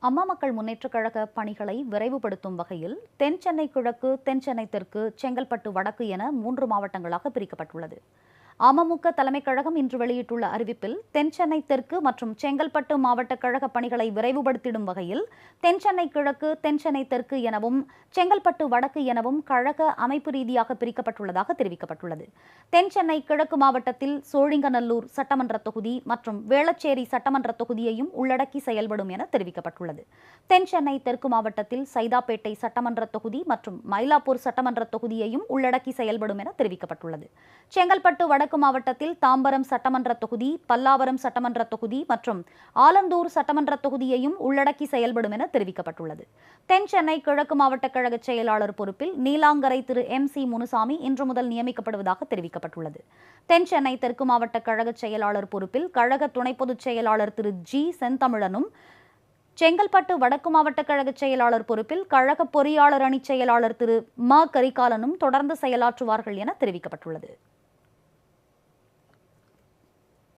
அம்மா மக்கள் முன்னேற்றக் கழக பணிகளை விரைவுபடுத்தும் வகையில் தென் சென்னை கிழக்கு தென் சென்னை தெற்கு செங்கல்பட்டு வடக்கு என மூன்று மாவட்டங்களாக பிரிக்கப்பட்டுள்ளது. அமமுக தலைமைக் கழகம் இன்று வெளியிட்டுள்ள அறிவிப்பில் தென் சென்னை தெற்கு மற்றும் செங்கல்பட்டு மாவட்ட கழக பணிகளை விரைவுபடுத்திடும் வகையில் தென் சென்னை கிழக்கு தென் சென்னை தெற்கு எனவும் செங்கல்பட்டு வடக்கு எனவும் கழக அமைப்பு ரீதியாக பிரிக்கப்பட்டுள்ளதாக தெரிவிக்கப்பட்டுள்ளது. தென் சென்னை கிழக்கு மாவட்டத்தில் சோழிங்கநல்லூர் சட்டமன்ற தொகுதி மற்றும் வேளச்சேரி சட்டமன்ற தொகுதியையும் உள்ளடக்கி செயல்படும் என தெரிவிக்கப்பட்டுள்ளது. தென் சென்னை தெற்கு மாவட்டத்தில் சைதாப்பேட்டை சட்டமன்ற தொகுதி மற்றும் மயிலாப்பூர் சட்டமன்ற தொகுதியையும் உள்ளடக்கி செயல்படும் என தெரிவிக்கப்பட்டுள்ளது. செங்கல்பட்டு வடக்கு மாவட்டத்தில் தாம்பரம் சட்டமன்ற தொகுதி பல்லாவரம் சட்டமன்ற தொகுதி மற்றும் ஆலந்தூர் சட்டமன்ற தொகுதியையும் உள்ளடக்கி செயல்படும் என தெரிவிக்கப்பட்டுள்ளது. தென் சென்னை கிழக்கு மாவட்ட கழக செயலாளர் பொறுப்பில் நீலாங்கரை திரு. எம். சி. முனுசாமி இன்று முதல் நியமிக்கப்படுவதாக தெரிவிக்கப்பட்டுள்ளது. தென் சென்னை தெற்கு மாவட்ட கழக செயலாளர் பொறுப்பில் கழக துணை பொதுச் செயலாளர் திரு. ஜி. செந்தமிழனும் செங்கல்பட்டு வடக்கு மாவட்ட கழக செயலாளர் பொறுப்பில் கழக பொறியாளர் அணி செயலாளர் திரு. ம. கரிகாலனும் தொடர்ந்து செயலாற்றுவார்கள் என தெரிவிக்கப்பட்டுள்ளது.